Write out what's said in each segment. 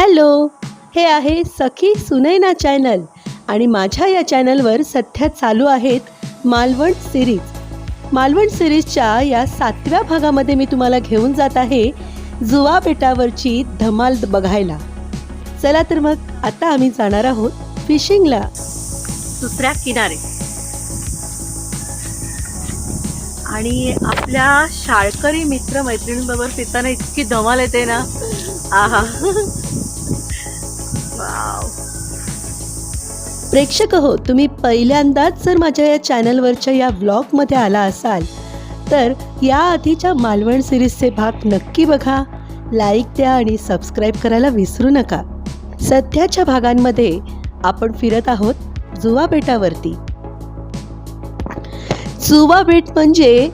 Hello हे आहे सखी Sunaina channel आणि माझ्या या चॅनलवर सध्या चालू आहेत मालवण सिरीज मालवण सिरीजच्या या सातव्या भागामध्ये मी तुम्हाला घेऊन जात आहे जुवा बेटावरची धमाल बघायला. चला तर मग आता आम्ही जाणार आहोत फिशिंगला दुसऱ्या किनारे. आणि आपल्या शाळकरी मित्र मैत्रिणींबरोबर फिरताना इतकी धमाल येते ना. आहा. प्रेक्षक हो तुम्ही पहिल्यांदाच जर माझ्या या चॅनलवरच्या या व्लॉगमध्ये आला असाल तर या आधीच्या मालवण सिरीजचे भाग नक्की बघा लाईक द्या आणि सबस्क्राईब करायला विसरू नका. सध्याच्या भागांमध्ये आपण फिरत आहोत जुवा बेटावरती. जुवा बेट म्हणजे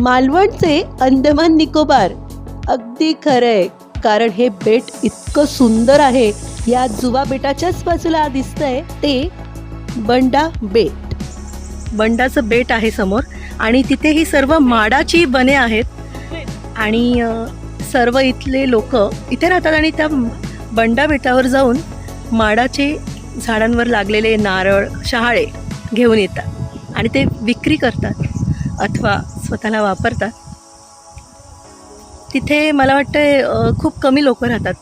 मालवणचे अंदमान निकोबार. अगदी खरंय कारण हे बेट इतकं सुंदर आहे या जुवा बेटाच्याच बाजूला दिसतंय ते बंडा बेट. बंडाचं बेट आहे समोर आणि तिथे ही सर्व माडाची बने आहेत. आणि सर्व इथले लोक इथे राहतात आणि त्या बंडा बेटावर जाऊन माडाचे झाडांवर लागलेले नारळ शहाळे घेऊन येतात आणि ते विक्री करतात अथवा स्वतःला वापरतात. तिथे मला वाटतं खूप कमी लोक राहतात.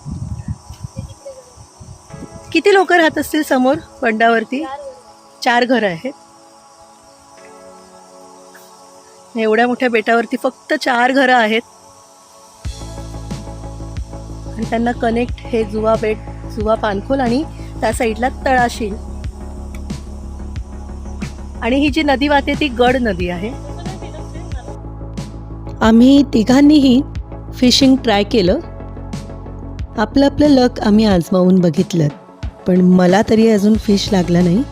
किती लोक राहत असतील समोर बंडावरती? चार घरं आहेत. एवढ्या मोठ्या बेटावरती फक्त चार घरं आहेत. आणि त्यांना कनेक्ट हे जुवा बेट जुवा पानखोल आणि त्या साईडला तळाशील. आणि ही जी नदी वाहते ती गड नदी आहे. आम्ही तिघांनीही फिशिंग ट्राय केलं. आपलं आपलं लक आम्ही आजमावून बघितलं. पण मला तरी अजून फिश लागला नाही.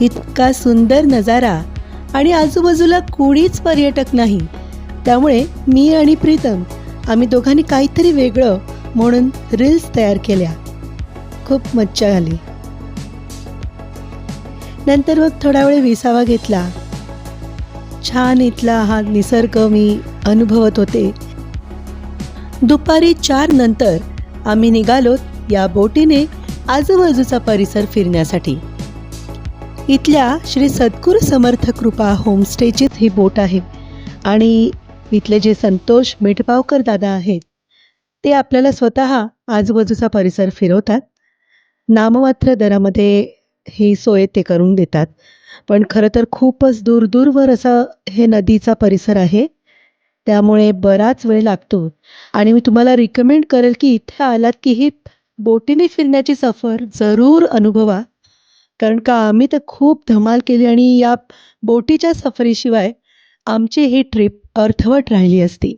इतका सुंदर नजारा आणि आजूबाजूला कुणीच पर्यटक नाही. त्यामुळे मी आणि प्रीतम आम्ही दोघांनी काहीतरी वेगळं म्हणून रील्स तयार केल्या. खूप मज्जा आली. नंतर मग थोडा वेळ विसावा घेतला. छान इथला हा निसर्ग मी अनुभवत होते. दुपारी चार नंतर आम्ही निघालो या बोटीने आजूबाजूचा परिसर फिरण्यासाठी. इथल्या श्री सद्गुरू समर्थ कृपा होमस्टेचीच ही बोट आहे आणि इथले जे संतोष मिठपावकर दादा आहेत ते आपल्याला स्वतः आजूबाजूचा परिसर फिरवतात. नाममात्र दरामध्ये ही सोय ते करून देतात. पण खरं तर खूपच दूर दूरवर असं हे नदीचा परिसर आहे. त्यामुळे बराच वेळ लागतो. आणि मी तुम्हाला रिकमेंड करेल की इथे आलात की ही बोटीने फिरण्याची सफर जरूर अनुभवा. कारण का आम्ही तर खूप धमाल केली आणि या बोटीच्या सफरीशिवाय आमची ही ट्रिप अर्थवट राहिली असती.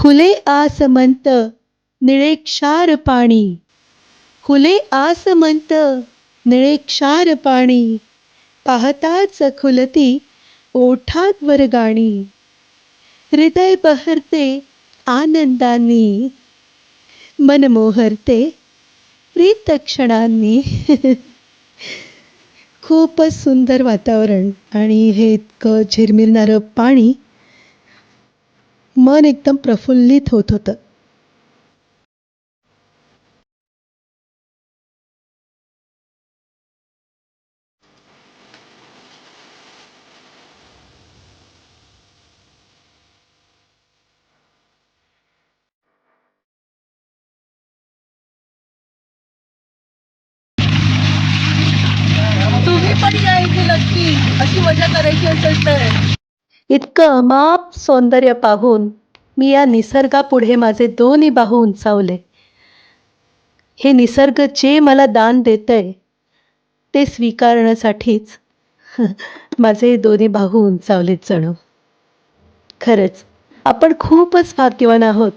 खुले आसमंत निळे क्षार पाणी. खुले आसमंत निळे क्षार पाणी. पाहताच खुलती ओठात वर गाणी हृदय बहरते आनंदांनी. मन मोहरते प्रीत क्षणांनी. खूपच सुंदर वातावरण आणि हे इतकं झिरमिरणारं पाणी मन एकदम प्रफुल्लित होत होतं. तुम्ही पण या इथे नक्की. अशी मजा करायची असेल तर. इतकं अमाप सौंदर्य पाहून मी या निसर्गापुढे माझे दोन्ही बाहू उंचावले. हे निसर्ग जे मला दान देतंय ते स्वीकारण्यासाठीच माझे दोन्ही बाहू उंचावलेत जणू. खरंच आपण खूपच भाग्यवान आहोत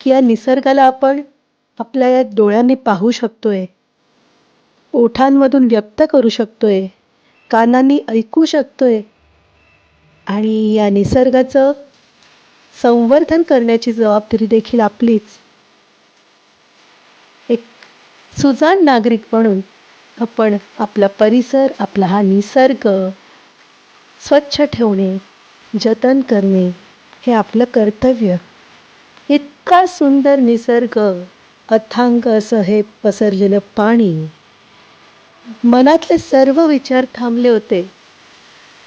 की या निसर्गाला आपण आपल्या या डोळ्यांनी पाहू शकतोय ओठांमधून व्यक्त करू शकतोय कानांनी ऐकू शकतोय आणि या निसर्गाचं संवर्धन करण्याची जबाबदारी देखील आपलीच. एक सुजाण नागरिक म्हणून आपण आपला परिसर आपला हा निसर्ग स्वच्छ ठेवणे जतन करणे हे आपलं कर्तव्य. इतका सुंदर निसर्ग अथांग असं हे पसरलेलं पाणी. मनातले सर्व विचार थांबले होते.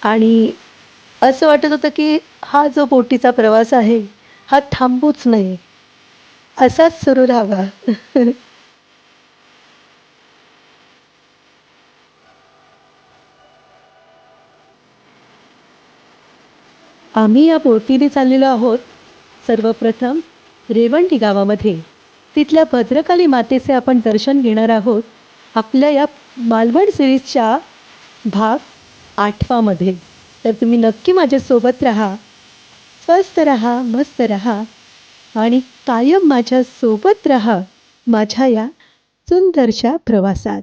आणि असं वाटत होतं की हा जो बोटीचा प्रवास आहे हा थांबूच नये असाच सुरू राहावा. आम्ही या बोटीने चाललेलो आहोत सर्वप्रथम रेवंडी गावामध्ये. तिथल्या भद्रकाली मातेचे आपण दर्शन घेणार आहोत आपल्या या मालवण सिरीजच्या भाग आठवामध्ये. तर तुम्ही नक्की माझ्यासोबत राहा. स्वस्त राहा मस्त राहा आणि कायम माझ्यासोबत राहा. माझ्या या सुंदरशा प्रवासात.